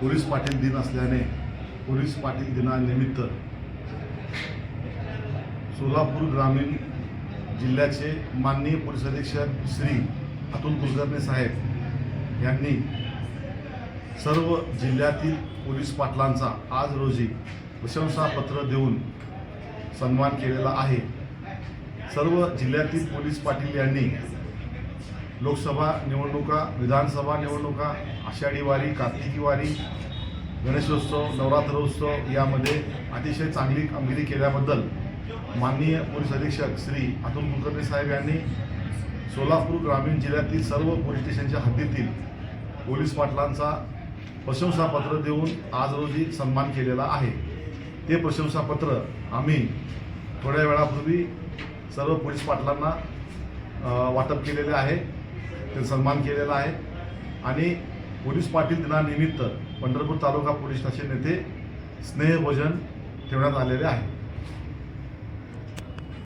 Police Patil दिन असल्याने police Patil दिनानिमित्त सोलापूर ग्रामीण जिल्ह्याचे माननीय पोलीस अधीक्षक श्री अतुल कुलकर्णी साहेब यांनी सर्व जिल्ह्यातील पोलीस पाटलांचा आज रोजी प्रशंसापत्र देऊन सन्मान केलेला आहे. सर्व जिल्ह्यातील पोलीस पाटील यांनी लोकसभा निवडणुका विधानसभा निवडणुका आषाढी वारी कार्तिकी वारी गणेशोत्सव नवरात्रोत्सव यामध्ये अतिशय चांगली कामगिरी केल्याबद्दल माननीय पोलीस अधीक्षक श्री अतुल कुलकर्णी साहेब यांनी सोलापूर ग्रामीण जिल्ह्यातील सर्व पोलीस स्टेशनच्या हद्दीतील पोलीस पाटलांचा प्रशंसापत्र देऊन आज रोजी सन्मान केलेला आहे. ते प्रशंसापत्र आम्ही थोड्या वेळापूर्वी सर्व पोलीस पाटलांना वाटप केलेले आहे. ते सन्मान केलेला आहे. आणि पोलीस पाटील दिनानिमित्त पंढरपूर तालुका पोलीस स्टेशन येथे स्नेहभोजन ठेवण्यात आलेले आहे.